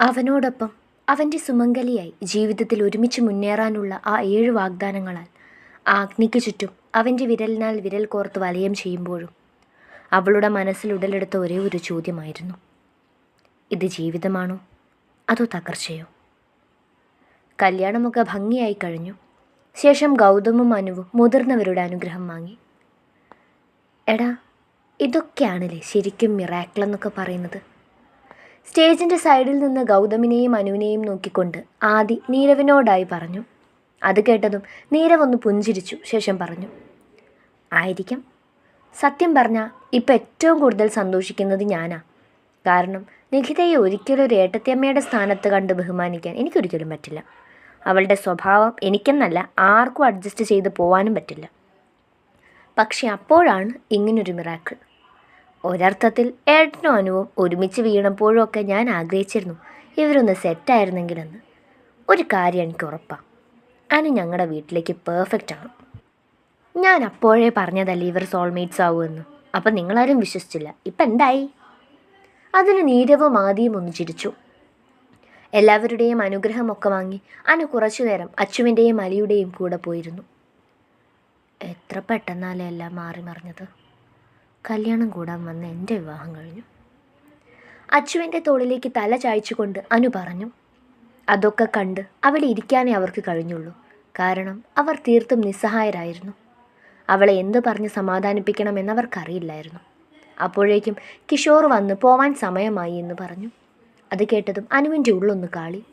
അവനോടൊപ്പം അവന്റെ സുമംഗലിയായി ജീവിതത്തിൽ ഒരുമിച്ച് മുന്നേറാനുള്ള ആ ഏഴ് വാഗ്ദാനങ്ങളാൽ ആഗ്നിക്ക് ചുറ്റും അവന്റെ വിരലിനാൽ വിരൽ കോർത്ത് വലയം ചെയ്യുമ്പോഴും അവളുടെ മനസ്സിൽ ഉടലെടുത്ത ഒരേ ഒരു ചോദ്യമായിരുന്നു. ഇത് ജീവിതമാണോ? അതോ തകർച്ചയോ? കല്യാണമൊക്കെ ഭംഗിയായി കഴിഞ്ഞു. ശേഷം ഗൗതമും അനുവും മുതിർന്നവരുടെ അനുഗ്രഹം വാങ്ങി. എടാ ഇതൊക്കെയാണല്ലേ ശരിക്കും മിറാക്കിൾ എന്നൊക്കെ പറയുന്നത്? സ്റ്റേജിന്റെ സൈഡിൽ നിന്ന് ഗൗതമിനെയും അനുവിനെയും നോക്കിക്കൊണ്ട് ആദി നീരവിനോടായി പറഞ്ഞു. അത് കേട്ടതും നീരവ് ഒന്ന് പുഞ്ചിരിച്ചു ശേഷം പറഞ്ഞു. ആയിരിക്കാം. സത്യം പറഞ്ഞാൽ ഇപ്പം ഏറ്റവും കൂടുതൽ സന്തോഷിക്കുന്നത് ഞാനാ. കാരണം നിഖിതയെ ഒരിക്കലും ഒരു ഏട്ടത്തിയമ്മയുടെ സ്ഥാനത്ത് കണ്ട് ബഹുമാനിക്കാൻ എനിക്കൊരിക്കലും പറ്റില്ല. അവളുടെ സ്വഭാവം എനിക്കെന്നല്ല ആർക്കും അഡ്ജസ്റ്റ് ചെയ്ത് പോവാനും പറ്റില്ല. പക്ഷെ അപ്പോഴാണ് ഇങ്ങനൊരു മിറാക്കിൾ ഒരർത്ഥത്തിൽ ഏട്ടനും അനുവും ഒരുമിച്ച് വീണപ്പോഴൊക്കെ ഞാൻ ആഗ്രഹിച്ചിരുന്നു ഇവരൊന്ന് സെറ്റായിരുന്നെങ്കിലെന്ന്. ഒരു കാര്യം എനിക്ക് ഉറപ്പാണ് അനു ഞങ്ങളുടെ വീട്ടിലേക്ക് പെർഫെക്റ്റ് ആണ്. ഞാൻ അപ്പോഴേ പറഞ്ഞതല്ല ഇവർ സോൾമേറ്റ്സ് ആവുമെന്ന്. അപ്പം നിങ്ങളാരും വിശ്വസിച്ചില്ല. ഇപ്പം എന്തായി? അതിന് നീരവും ആദ്യം ഒന്ന് ചിരിച്ചു. എല്ലാവരുടെയും അനുഗ്രഹമൊക്കെ വാങ്ങി അനു കുറച്ചു നേരം അച്ചുവിന്റെയും അലിയുടെയും കൂടെ പോയിരുന്നു. എത്ര പെട്ടെന്നാലേ എല്ലാം മാറി മറിഞ്ഞത്? കല്യാണം കൂടാൻ വന്ന എന്റെ വിവാഹം കഴിഞ്ഞു. അച്ചുവിന്റെ തോളിലേക്ക് തല ചായച്ചുകൊണ്ട് അനു പറഞ്ഞു അതൊക്കെ കണ്ട് അവിടെ ഇരിക്കാനേ അവർക്ക് കഴിഞ്ഞുള്ളൂ. കാരണം അവർ തീർത്തും നിസ്സഹായരായിരുന്നു. അവളെ എന്ത് പറഞ്ഞ് സമാധാനിപ്പിക്കണമെന്ന് അവർക്കറിയില്ലായിരുന്നു അപ്പോഴേക്കും കിഷോർ വന്ന് പോവാൻ സമയമായി എന്ന് പറഞ്ഞു. അത് കേട്ടതും അനുവിന്റെ ഉള്ളൊന്ന് കാളി.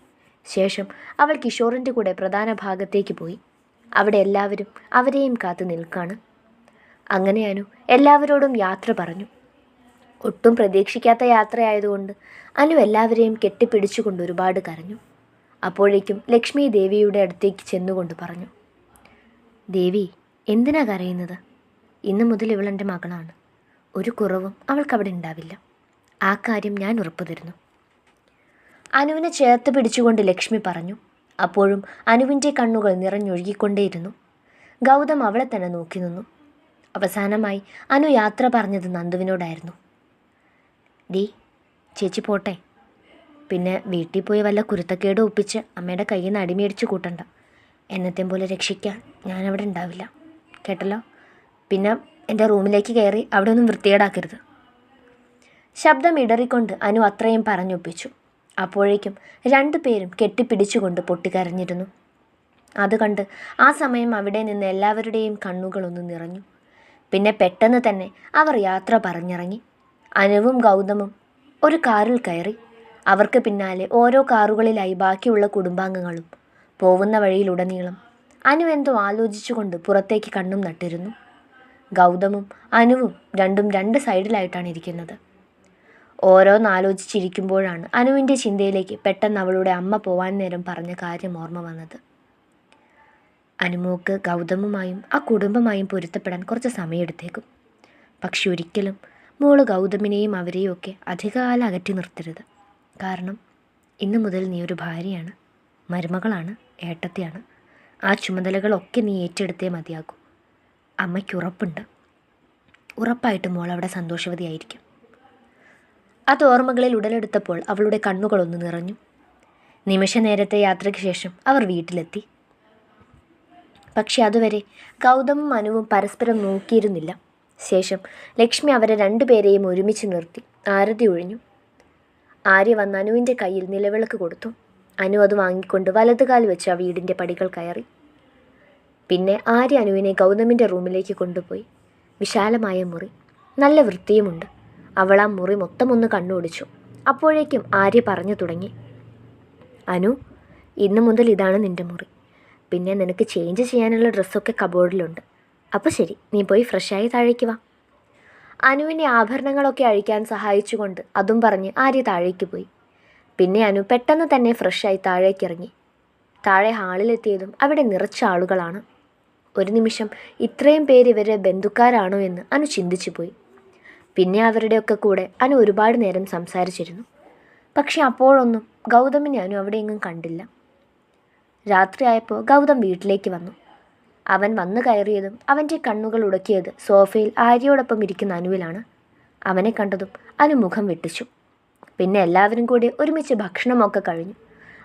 ശേഷം അവൾ കിഷോറിന്റെ കൂടെ പ്രധാന ഭാഗത്തേക്ക് പോയി. അവിടെ എല്ലാവരും അവരെയും കാത്തു നിൽക്കാണ്. അങ്ങനെ അനു എല്ലാവരോടും യാത്ര പറഞ്ഞു. ഒട്ടും പ്രതീക്ഷിക്കാത്ത യാത്രയായതുകൊണ്ട് അനു എല്ലാവരെയും കെട്ടിപ്പിടിച്ചുകൊണ്ട് ഒരുപാട് കരഞ്ഞു. അപ്പോഴേക്കും ലക്ഷ്മി ദേവിയുടെ അടുത്തേക്ക് ചെന്നുകൊണ്ട് പറഞ്ഞു ദേവി എന്തിനാ കരയുന്നത്? ഇന്നു മുതൽ ഇവളെന്റെ മകളാണ്. ഒരു കുറവും അവൾക്കവിടെ ഉണ്ടാവില്ല. ആ കാര്യം ഞാൻ ഉറപ്പു തരുന്നു. അനുവിനെ ചേർത്ത് പിടിച്ചുകൊണ്ട് ലക്ഷ്മി പറഞ്ഞു. അപ്പോഴും അനുവിന്റെ കണ്ണുകൾ നിറഞ്ഞൊഴുകിക്കൊണ്ടേയിരുന്നു. ഗൗതം അവളെ തന്നെ നോക്കി നിന്നു. അവസാനമായി അനു യാത്ര പറഞ്ഞത് നന്ദുവിനോടായിരുന്നു. ഡീ ചേച്ചി പോട്ടെ. പിന്നെ വീട്ടിൽ പോയി വല്ല കുരുത്തക്കേട് ഒപ്പിച്ച് അമ്മയുടെ കയ്യിൽ നിന്ന് അടിമേടിച്ച് കൂട്ടണ്ട. എന്നത്തെ പോലെ രക്ഷിക്കാൻ ഞാനവിടെ ഉണ്ടാവില്ല. കേട്ടല്ലോ? പിന്നെ എന്റെ റൂമിലേക്ക് കയറി അവിടെ ഒന്നും വൃത്തികേടാക്കരുത്. ശബ്ദം ഇടറിക്കൊണ്ട് അനു അത്രയും പറഞ്ഞൊപ്പിച്ചു. അപ്പോഴേക്കും രണ്ടു പേരും കെട്ടിപ്പിടിച്ചുകൊണ്ട് പൊട്ടിക്കരഞ്ഞിരുന്നു. അത് കണ്ട് ആ സമയം അവിടെ നിന്ന് എല്ലാവരുടെയും കണ്ണുകളൊന്ന് നിറഞ്ഞു. പിന്നെ പെട്ടെന്ന് തന്നെ അവർ യാത്ര പറഞ്ഞിറങ്ങി. അനുവും ഗൗതമും ഒരു കാറിൽ കയറി. അവർക്ക് പിന്നാലെ ഓരോ കാറുകളിലായി ബാക്കിയുള്ള കുടുംബാംഗങ്ങളും പോകുന്ന വഴിയിലുടനീളം അനു എന്തോ ആലോചിച്ചുകൊണ്ട് പുറത്തേക്ക് കണ്ണും നട്ടിരുന്നു. ഗൗതമും അനുവും രണ്ടും രണ്ട് സൈഡിലായിട്ടാണ് ഇരിക്കുന്നത്. ഓരോന്നാലോചിച്ചിരിക്കുമ്പോഴാണ് അനുവിന്റെ ചിന്തയിലേക്ക് പെട്ടെന്ന് അവളുടെ അമ്മ പോവാൻ നേരം പറഞ്ഞ കാര്യം ഓർമ്മ വന്നത്. അനുമോക്ക് ഗൗതമുമായും ആ കുടുംബമായും പൊരുത്തപ്പെടാൻ കുറച്ച് സമയമെടുത്തേക്കും. പക്ഷെ ഒരിക്കലും മോൾ ഗൗതമിനെയും അവരെയും ഒക്കെ അധികകാലം അകറ്റി നിർത്തരുത്. കാരണം ഇന്നു മുതൽ നീ ഒരു ഭാര്യയാണ് മരുമകളാണ് ഏട്ടത്തെയാണ്. ആ ചുമതലകളൊക്കെ നീ ഏറ്റെടുത്തേ മതിയാകൂ. അമ്മയ്ക്ക് ഉറപ്പുണ്ട്. ഉറപ്പായിട്ടും മോൾ അവിടെ സന്തോഷവതിയായിരിക്കും. അത് ഓർമ്മകളിൽ ഉടലെടുത്തപ്പോൾ അവളുടെ കണ്ണുകളൊന്ന് നിറഞ്ഞു. നിമിഷ നേരത്തെ യാത്രയ്ക്ക് ശേഷം അവർ വീട്ടിലെത്തി. പക്ഷെ അതുവരെ ഗൗതമും മനുവും പരസ്പരം നോക്കിയിരുന്നില്ല. ശേഷം ലക്ഷ്മി അവരെ രണ്ടുപേരെയും ഒരുമിച്ച് നിർത്തി. ആരതി ഒഴിഞ്ഞു. ആര്യ വന്ന് അനുവിന്റെ കയ്യിൽ നിലവിളക്ക് കൊടുത്തു. അനു അത് വാങ്ങിക്കൊണ്ട് വലതുകാൽ വെച്ച് ആ വീടിന്റെ പടികൾ കയറി. പിന്നെ ആര്യ അനുവിനെ ഗൗതമിന്റെ റൂമിലേക്ക് കൊണ്ടുപോയി. വിശാലമായ മുറി. നല്ല വൃത്തിയുമുണ്ട്. അവൾ ആ മുറി മൊത്തം ഒന്ന് കണ്ണോടിച്ചു. അപ്പോഴേക്കും ആര്യ പറഞ്ഞു തുടങ്ങി. അനു ഇന്നു മുതൽ ഇതാണ് നിന്റെ മുറി. പിന്നെ നിനക്ക് ചേഞ്ച് ചെയ്യാനുള്ള ഡ്രസ്സൊക്കെ കബോർഡിലുണ്ട് അപ്പോൾ ശരി നീ പോയി ഫ്രഷായി താഴേക്ക് വാ. അനുവിനെ ആഭരണങ്ങളൊക്കെ അഴിക്കാൻ സഹായിച്ചുകൊണ്ട് അതും പറഞ്ഞ് ആര്യ താഴേക്ക് പോയി. പിന്നെ അനു പെട്ടെന്ന് തന്നെ ഫ്രഷായി താഴേക്കിറങ്ങി താഴെ ഹാളിലെത്തിയതും അവിടെ നിറച്ച ആളുകളാണ്. ഒരു നിമിഷം ഇത്രയും പേര് ഇവരെ ബന്ധുക്കാരാണോ എന്ന് അനു ചിന്തിച്ചു പോയി. പിന്നെ അവരുടെയൊക്കെ കൂടെ അനു ഒരുപാട് നേരം സംസാരിച്ചിരുന്നു. പക്ഷെ അപ്പോഴൊന്നും ഗൗതമിനെ അനു അവിടെയെങ്ങും കണ്ടില്ല. രാത്രിയായപ്പോൾ ഗൗതം വീട്ടിലേക്ക് വന്നു. അവൻ വന്നു കയറിയതും അവന്റെ കണ്ണുകൾ ഉടക്കിയത് സോഫയിൽ ആര്യയോടൊപ്പം ഇരിക്കുന്ന അനുവിലാണ്. അവനെ കണ്ടതും അനു മുഖം വെട്ടിച്ചു. പിന്നെ എല്ലാവരും കൂടി ഒരുമിച്ച് ഭക്ഷണമൊക്കെ കഴിഞ്ഞു.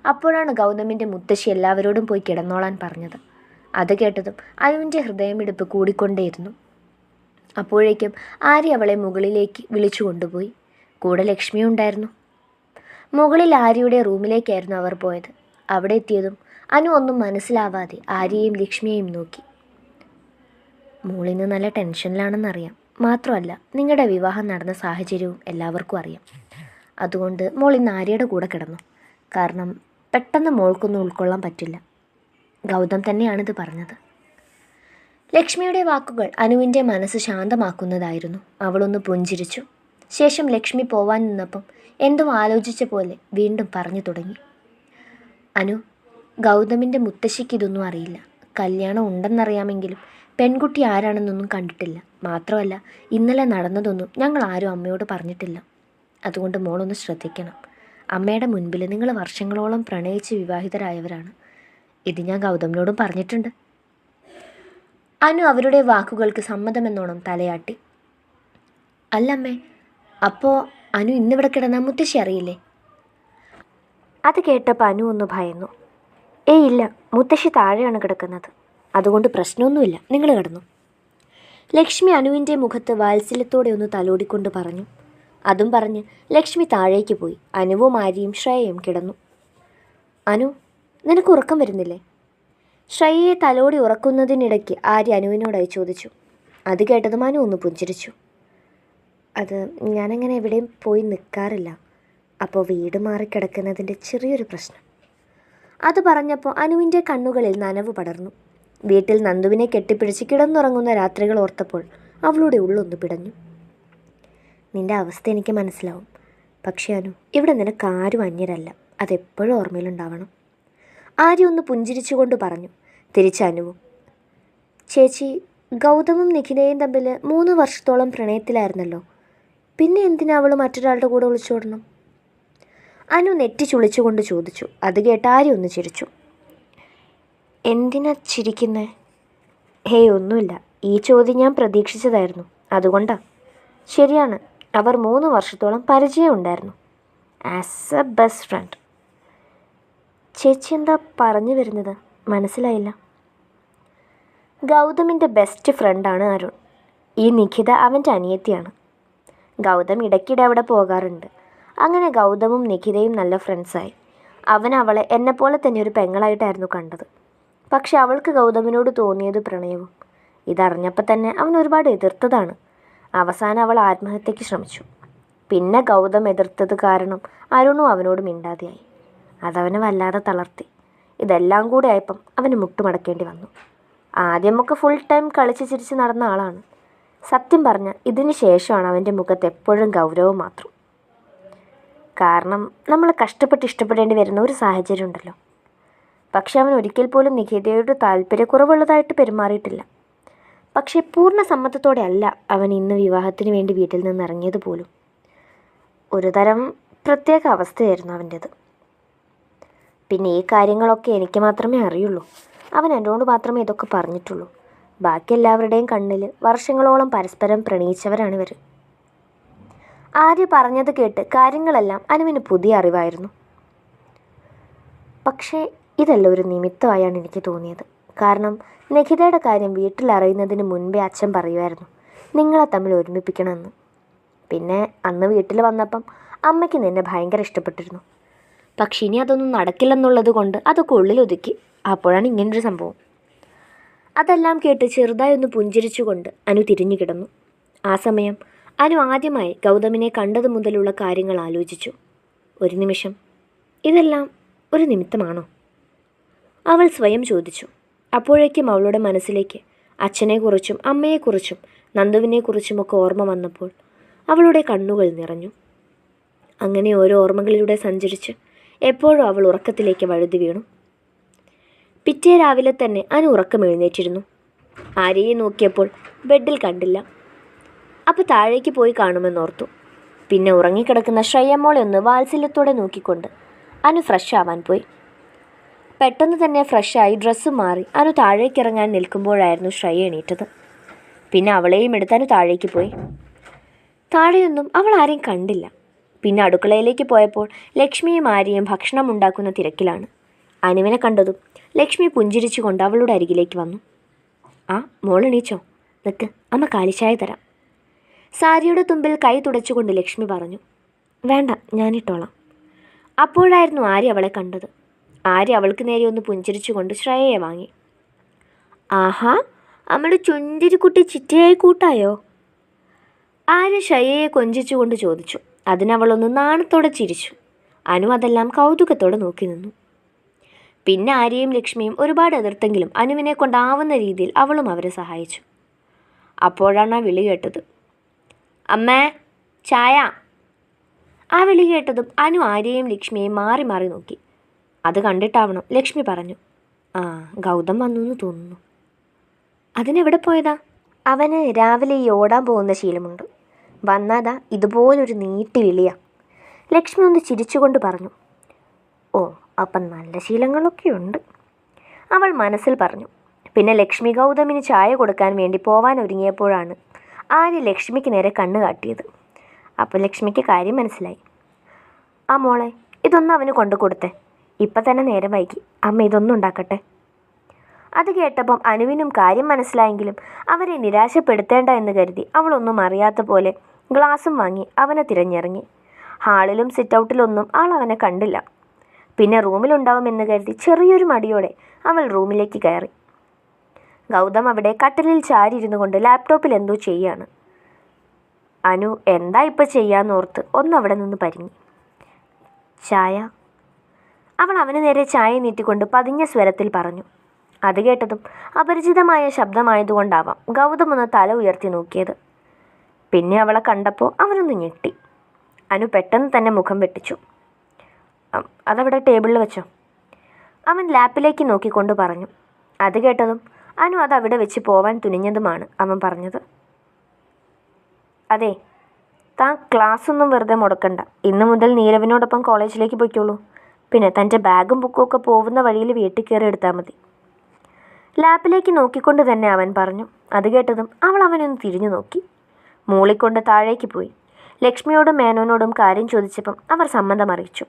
അപ്പോഴാണ് ഗൗതമിന്റെ മുത്തശ്ശി എല്ലാവരോടും പോയി കിടന്നോളാൻ പറഞ്ഞത്. അത് കേട്ടതും അനുവിന്റെ ഹൃദയമിടിപ്പ് കൂടിക്കൊണ്ടേയിരുന്നു. അപ്പോഴേക്കും ആര്യ അവളെ മുകളിലേക്ക് വിളിച്ചു കൊണ്ടുപോയി. കൂടെ ലക്ഷ്മിയുണ്ടായിരുന്നു. മുകളിൽ ആര്യയുടെ റൂമിലേക്കായിരുന്നു അവർ പോയത്. അവിടെ എത്തിയതും അനു ഒന്നും മനസ്സിലാവാതെ ആര്യയും ലക്ഷ്മിയെയും നോക്കി. മോളിന്ന് നല്ല ടെൻഷനിലാണെന്നറിയാം. മാത്രമല്ല നിങ്ങളുടെ വിവാഹം നടന്ന സാഹചര്യവും എല്ലാവർക്കും അറിയാം. അതുകൊണ്ട് മോൾ ഇന്ന് ആര്യയുടെ കൂടെ കിടന്നു. കാരണം പെട്ടെന്ന് മോൾക്കൊന്നും ഉൾക്കൊള്ളാൻ പറ്റില്ല. ഗൗതം തന്നെയാണിത് പറഞ്ഞത്. ലക്ഷ്മിയുടെ വാക്കുകൾ അനുവിന്റെ മനസ്സ് ശാന്തമാക്കുന്നതായിരുന്നു. അവളൊന്ന് പുഞ്ചിരിച്ചു. ശേഷം ലക്ഷ്മി പോവാൻ നിന്നപ്പം എന്തോ ആലോചിച്ച പോലെ വീണ്ടും പറഞ്ഞു തുടങ്ങി. അനു ഗൗതമിന്റെ മുത്തശ്ശിക്ക് ഇതൊന്നും അറിയില്ല. കല്യാണം ഉണ്ടെന്നറിയാമെങ്കിലും പെൺകുട്ടി ആരാണെന്നൊന്നും കണ്ടിട്ടില്ല. മാത്രമല്ല ഇന്നലെ നടന്നതൊന്നും ഞങ്ങൾ ആരും അമ്മയോട് പറഞ്ഞിട്ടില്ല. അതുകൊണ്ട് മോളൊന്ന് ശ്രദ്ധിക്കണം. അമ്മയുടെ മുൻപിൽ നിങ്ങൾ വർഷങ്ങളോളം പ്രണയിച്ച് വിവാഹിതരായവരാണ്. ഇത് ഞാൻ ഗൗതമിനോടും പറഞ്ഞിട്ടുണ്ട്. അനു അവരുടെ വാക്കുകൾക്ക് സമ്മതമെന്നോണം തലയാട്ടി. അല്ലമ്മേ അപ്പോൾ അനു ഇന്നിവിടെ കിടന്ന മുത്തശ്ശി അറിയില്ലേ? അത് കേട്ടപ്പോൾ അനു ഒന്ന് ഭയന്നു. ഏയ് ഇല്ല. മുത്തശ്ശി താഴെയാണ് കിടക്കുന്നത്. അതുകൊണ്ട് പ്രശ്നമൊന്നുമില്ല. നിങ്ങൾ കിടന്നു. ലക്ഷ്മി അനുവിന്റെ മുഖത്ത് വാത്സല്യത്തോടെ ഒന്ന് തലോടിക്കൊണ്ട് പറഞ്ഞു. അതും പറഞ്ഞ് ലക്ഷ്മി താഴേക്ക് പോയി. അനുവും ആര്യയും ശ്രേയയും കിടന്നു. അനു നിനക്ക് ഉറക്കം വരുന്നില്ലേ? ശ്രേയയെ തലോടി ഉറക്കുന്നതിനിടയ്ക്ക് ആര്യ അനുവിനോടായി ചോദിച്ചു. അത് കേട്ടതും അനു ഒന്ന് പുഞ്ചിരിച്ചു. അത് ഞാനങ്ങനെ എവിടെയും പോയി നിൽക്കാറില്ല അപ്പോൾ വീട് മാറിക്കിടക്കുന്നതിന്റെ ചെറിയൊരു പ്രശ്നം. അത് പറഞ്ഞപ്പോൾ അനുവിന്റെ കണ്ണുകളിൽ നനവ് പടർന്നു. വീട്ടിൽ നന്ദുവിനെ കെട്ടിപ്പിടിച്ച് കിടന്നുറങ്ങുന്ന രാത്രികൾ ഓർത്തപ്പോൾ അവളുടെ ഉള്ളൊന്ന് പിടഞ്ഞു. നിന്റെ അവസ്ഥ എനിക്ക് മനസ്സിലാവും. പക്ഷേ അനു ഇവിടെ നിനക്ക് ആരും അന്യരല്ല. അതെപ്പോഴും ഓർമ്മയിലുണ്ടാവണം. ആര്യ ഒന്ന് പുഞ്ചിരിച്ചുകൊണ്ട് പറഞ്ഞു തിരിച്ച അനുവും. ചേച്ചി ഗൗതമും നിഖിലയും തമ്മിൽ മൂന്ന് വർഷത്തോളം പ്രണയത്തിലായിരുന്നല്ലോ. പിന്നെ എന്തിനാ അവൾ മറ്റൊരാളുടെ കൂടെ ഒളിച്ചോടണം? അനു നെറ്റി ചുളിച്ചുകൊണ്ട് ചോദിച്ചു. അത് കേട്ട് ആര്യ ഒന്ന് ചിരിച്ചു. എന്തിനാ ചിരിക്കുന്നേ? ഹേയ് ഒന്നുമില്ല. ഈ ചോദ്യം ഞാൻ പ്രതീക്ഷിച്ചതായിരുന്നു. അതുകൊണ്ടാ. ശരിയാണ്. അവർ മൂന്ന് വർഷത്തോളം പരിചയം ഉണ്ടായിരുന്നു ആസ് എ ബെസ്റ്റ് ഫ്രണ്ട് ചേച്ചി എന്താ പറഞ്ഞു വരുന്നത്? മനസ്സിലായില്ല. ഗൗതമിന്റെ ബെസ്റ്റ് ഫ്രണ്ടാണ് അരുൺ. ഈ നിഖിത അവന്റെ അനിയത്തിയാണ്. ഗൗതം ഇടയ്ക്കിടെ അവിടെ പോകാറുണ്ട്. അങ്ങനെ ഗൗതമും നിഖിതയും നല്ല ഫ്രണ്ട്സായി അവൻ അവളെ എന്നെപ്പോലെ തന്നെ ഒരു പെങ്ങളായിട്ടായിരുന്നു കണ്ടത്. പക്ഷെ അവൾക്ക് ഗൗതമിനോട് തോന്നിയത് പ്രണയവും. ഇതറിഞ്ഞപ്പോൾ തന്നെ അവൻ ഒരുപാട് എതിർത്തതാണ്. അവസാനം അവൾ ആത്മഹത്യയ്ക്ക് ശ്രമിച്ചു. പിന്നെ ഗൗതം എതിർത്തത് കാരണം അരുണും അവനോട് മിണ്ടാതെയായി. അതവനെ വല്ലാതെ തളർത്തി. ഇതെല്ലാം കൂടെ ആയപ്പം അവന് മുട്ടുമടക്കേണ്ടി വന്നു. ആദ്യമൊക്കെ ഫുൾ ടൈം കളിച്ച് ചിരിച്ച് നടന്ന ആളാണ്. സത്യം പറഞ്ഞാൽ ഇതിന് ശേഷമാണ് അവന്റെ മുഖത്ത് എപ്പോഴും ഗൗരവം മാത്രം. കാരണം നമ്മൾ കഷ്ടപ്പെട്ട് ഇഷ്ടപ്പെടേണ്ടി വരുന്ന ഒരു സാഹചര്യം ഉണ്ടല്ലോ. പക്ഷെ അവൻ ഒരിക്കൽ പോലും നിഖിതയോട് താല്പര്യക്കുറവുള്ളതായിട്ട് പെരുമാറിയിട്ടില്ല. പക്ഷേ പൂർണ സമ്മതത്തോടെ അല്ല അവൻ ഇന്ന് വിവാഹത്തിന് വേണ്ടി വീട്ടിൽ നിന്ന് ഇറങ്ങിയത് പോലും. ഒരു തരം പ്രത്യേക അവസ്ഥയായിരുന്നു അവന്റേത്. പിന്നെ ഈ കാര്യങ്ങളൊക്കെ എനിക്ക് മാത്രമേ അറിയുള്ളൂ. അവൻ എന്നോട് മാത്രമേ ഇതൊക്കെ പറഞ്ഞിട്ടുള്ളൂ. ബാക്കി എല്ലാവരുടെയും കണ്ണിൽ വർഷങ്ങളോളം പരസ്പരം പ്രണയിച്ചവരാണ് ഇവർ ആര്യ പറഞ്ഞത് കേട്ട് കാര്യങ്ങളെല്ലാം അനുവിന് പുതിയ അറിവായിരുന്നു. പക്ഷേ ഇതല്ല ഒരു നിമിത്തമായാണ് എനിക്ക് തോന്നിയത്. കാരണം നഖിതയുടെ കാര്യം വീട്ടിൽ അറിയുന്നതിന് മുൻപേ അച്ഛൻ പറയുമായിരുന്നു നിങ്ങളെ തമ്മിൽ ഒരുമിപ്പിക്കണമെന്ന്. പിന്നെ അന്ന് വീട്ടിൽ വന്നപ്പം അമ്മയ്ക്ക് നിന്നെ ഭയങ്കര ഇഷ്ടപ്പെട്ടിരുന്നു. പക്ഷെ ഇനി അതൊന്നും നടക്കില്ലെന്നുള്ളത് കൊണ്ട് അതൊക്കെ ഉള്ളിലൊതുക്കി അപ്പോഴാണ് ഇങ്ങനൊരു സംഭവം. അതെല്ലാം കേട്ട് ചെറുതായി ഒന്ന് പുഞ്ചിരിച്ചുകൊണ്ട് അനു തിരിഞ്ഞു കിടന്നു. ആ സമയം അനു ആദ്യമായി ഗൗതമിനെ കണ്ടതു മുതലുള്ള കാര്യങ്ങൾ ആലോചിച്ചു. ഒരു നിമിഷം. ഇതെല്ലാം ഒരു നിമിത്തമാണോ? അവൾ സ്വയം ചോദിച്ചു. അപ്പോഴേക്കും അവളുടെ മനസ്സിലേക്ക് അച്ഛനെക്കുറിച്ചും അമ്മയെക്കുറിച്ചും നന്ദുവിനെക്കുറിച്ചുമൊക്കെ ഓർമ്മ വന്നപ്പോൾ അവളുടെ കണ്ണുകൾ നിറഞ്ഞു. അങ്ങനെ ഓരോ ഓർമ്മകളിലൂടെ സഞ്ചരിച്ച് എപ്പോഴും അവൾ ഉറക്കത്തിലേക്ക് വഴുതി വീണു. പിറ്റേ രാവിലെ തന്നെ അനു ഉറക്കം എഴുന്നേറ്റിരുന്നു. ആരെയും നോക്കിയപ്പോൾ ബെഡിൽ കണ്ടില്ല. അപ്പോൾ താഴേക്ക് പോയി കാണുമെന്നോർത്തു. പിന്നെ ഉറങ്ങിക്കിടക്കുന്ന ശ്രേയമോളെ ഒന്ന് വാത്സല്യത്തോടെ നോക്കിക്കൊണ്ട് അനു ഫ്രഷ് ആവാൻ പോയി. പെട്ടെന്ന് തന്നെ ഫ്രഷായി ഡ്രസ്സ് മാറി അനു താഴേക്ക് ഇറങ്ങാൻ നിൽക്കുമ്പോഴായിരുന്നു ശ്രേയ എണീറ്റത്. പിന്നെ അവളെയും എടുത്ത് അനു താഴേക്ക് പോയി. താഴെയൊന്നും അവൾ ആരെയും കണ്ടില്ല. പിന്നെ അടുക്കളയിലേക്ക് പോയപ്പോൾ ലക്ഷ്മിയും ആര്യയും ഭക്ഷണം ഉണ്ടാക്കുന്ന തിരക്കിലാണ്. അനുവിനെ കണ്ടതും ലക്ഷ്മി പുഞ്ചിരിച്ചുകൊണ്ട് അവളുടെ അരികിലേക്ക് വന്നു. ആ മോളെണീച്ചോ നിൽക്ക് അമ്മ കാലിച്ചായ തരാം. സാരിയുടെ തുമ്പിൽ കൈ തുടച്ചുകൊണ്ട് ലക്ഷ്മി പറഞ്ഞു വേണ്ട ഞാനിട്ടോളാം അപ്പോഴായിരുന്നു ആര്യ അവളെ കണ്ടത്. ആര്യ അവൾക്ക് നേരെ ഒന്ന് പുഞ്ചിരിച്ചുകൊണ്ട് ശ്രേയയെ വാങ്ങി. ആഹാ അമ്മയുടെ ചുഞ്ചിരിക്കുട്ടി ചിറ്റയായി കൂട്ടായോ? ആര്യ ശയ്യയെ കൊഞ്ചിച്ചുകൊണ്ട് ചോദിച്ചു. അതിനവളൊന്ന് നാണത്തോടെ ചിരിച്ചു. അനു അതെല്ലാം കൗതുകത്തോടെ നോക്കി നിന്നു. പിന്നെ ആര്യയും ലക്ഷ്മിയും ഒരുപാട് എതിർത്തെങ്കിലും അനുവിനെ കൊണ്ടാവുന്ന രീതിയിൽ അവളും അവരെ സഹായിച്ചു. അപ്പോഴാണ് ആ വിളി കേട്ടത്. അമ്മേ ചായ. ആ വിളി കേട്ടതും അനു ആര്യയും ലക്ഷ്മിയെയും മാറി മാറി നോക്കി. അത് കണ്ടിട്ടാവണം ലക്ഷ്മി പറഞ്ഞു. ആ ഗൗതം വന്നു എന്ന് തോന്നുന്നു. അതിനെവിടെ പോയതാ? അവന് രാവിലെ ഈ ഓടാൻ പോകുന്ന ശീലമുണ്ട്. വന്നാതാ ഇതുപോലൊരു നീട്ടി വിളിയാ. ലക്ഷ്മി ഒന്ന് ചിരിച്ചുകൊണ്ട് പറഞ്ഞു. ഓ അപ്പം നല്ല ശീലങ്ങളൊക്കെ ഉണ്ട്. അവൾ മനസ്സിൽ പറഞ്ഞു. പിന്നെ ലക്ഷ്മി ഗൗതമിന് ചായ കൊടുക്കാൻ വേണ്ടി പോവാൻ ഒരുങ്ങിയപ്പോഴാണ് ആര്യ ലക്ഷ്മിക്ക് നേരെ കണ്ണ് കാട്ടിയത്. അപ്പോൾ ലക്ഷ്മിക്ക് കാര്യം മനസ്സിലായി. ആ മോളെ ഇതൊന്നും അവന് കൊണ്ടു കൊടുത്തേ. ഇപ്പം തന്നെ നേരം വൈകി. അമ്മ ഇതൊന്നും ഉണ്ടാക്കട്ടെ. അത് കേട്ടപ്പം അനുവിനും കാര്യം മനസ്സിലായെങ്കിലും അവരെ നിരാശപ്പെടുത്തേണ്ട എന്ന് കരുതി അവളൊന്നും അറിയാത്ത പോലെ ഗ്ലാസും വാങ്ങി അവനെ തിരഞ്ഞിറങ്ങി. ഹാളിലും സിറ്റൗട്ടിലൊന്നും ആൾ അവനെ കണ്ടില്ല. പിന്നെ റൂമിലുണ്ടാവുമെന്ന് കരുതി ചെറിയൊരു മടിയോടെ അവൾ റൂമിലേക്ക് കയറി. ഗൗതം അവിടെ കട്ടിലിൽ ചാരിയിരുന്നു കൊണ്ട് ലാപ്ടോപ്പിൽ എന്തോ ചെയ്യാണ്. അനു എന്താ ഇപ്പം ചെയ്യാന്നോർത്ത് ഒന്നവിടെ നിന്ന് പരിങ്ങി. ചായ? അവൾ അവന് നേരെ ചായ നീട്ടിക്കൊണ്ട് പതിഞ്ഞ സ്വരത്തിൽ പറഞ്ഞു. അത് കേട്ടതും അപരിചിതമായ ശബ്ദമായതുകൊണ്ടാവാം ഗൗതം ഒന്ന് തല ഉയർത്തി നോക്കിയത്. പിന്നെ അവളെ കണ്ടപ്പോൾ അവനൊന്ന് ഞെട്ടി. അനു പെട്ടെന്ന് തന്നെ മുഖം വെട്ടിച്ചു. "അം, അതവിടെ ടേബിളിൽ വെച്ചോ. അവൻ ലാപ്പിലേക്ക് നോക്കിക്കൊണ്ട് പറഞ്ഞു. അത് കേട്ടതും അനു അത് അവിടെ വെച്ച് പോവാൻ തുനിഞ്ഞതുമാണ് അവൻ പറഞ്ഞത്. അതെ താൻ ക്ലാസ്സൊന്നും വെറുതെ മുടക്കണ്ട. ഇന്നു മുതൽ നീരവിനോടൊപ്പം കോളേജിലേക്ക് പോയിക്കോളൂ. പിന്നെ തന്റെ ബാഗും ബുക്കും ഒക്കെ പോകുന്ന വഴിയിൽ വീട്ടിൽ കയറി എടുത്താൽ മതി. ലാപ്പിലേക്ക് നോക്കിക്കൊണ്ട് തന്നെ അവൻ പറഞ്ഞു. അത് കേട്ടതും അവൾ അവനൊന്ന് തിരിഞ്ഞു നോക്കി. മൂളിക്കൊണ്ട് താഴേക്ക് പോയി. ലക്ഷ്മിയോടും മേനോനോടും കാര്യം ചോദിച്ചപ്പം അവർ സമ്മതം അറിയിച്ചു.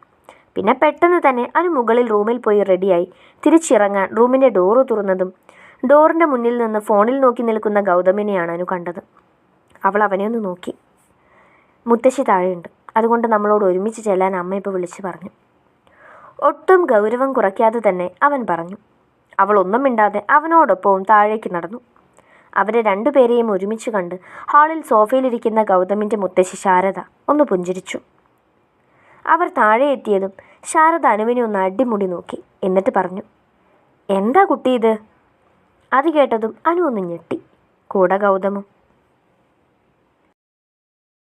പിന്നെ പെട്ടെന്ന് തന്നെ അനു മുകളിൽ റൂമിൽ പോയി റെഡിയായി തിരിച്ചിറങ്ങാൻ റൂമിന്റെ ഡോറ് തുറന്നതും ഡോറിന്റെ മുന്നിൽ നിന്ന് ഫോണിൽ നോക്കി നിൽക്കുന്ന ഗൗതമിനെയാണ് അനു കണ്ടത്. അവൾ അവനെ ഒന്ന് നോക്കി. മുത്തശ്ശി താഴെയുണ്ട്. അതുകൊണ്ട് നമ്മളോട് ഒരുമിച്ച് ചെല്ലാൻ അമ്മ ഇപ്പോൾ വിളിച്ചു പറഞ്ഞു. ഒട്ടും ഗൗരവം കുറയ്ക്കാതെ തന്നെ അവൻ പറഞ്ഞു. അവൾ ഒന്നും മിണ്ടാതെ അവനോടൊപ്പവും താഴേക്ക് നടന്നു. അവരെ രണ്ടുപേരെയും ഒരുമിച്ച് കണ്ട് ഹാളിൽ സോഫയിലിരിക്കുന്ന ഗൗതമിന്റെ മുത്തശ്ശി ശാരദ ഒന്ന് പുഞ്ചിരിച്ചു. അവർ താഴെ എത്തിയതും ശാരദ അനുവിനെ ഒന്ന് അടിമുടി നോക്കി. എന്നിട്ട് പറഞ്ഞു എന്താ കുട്ടി ഇത്? അത് കേട്ടതും അനു ഒന്ന് ഞെട്ടി. കൂടെ ഗൗതമും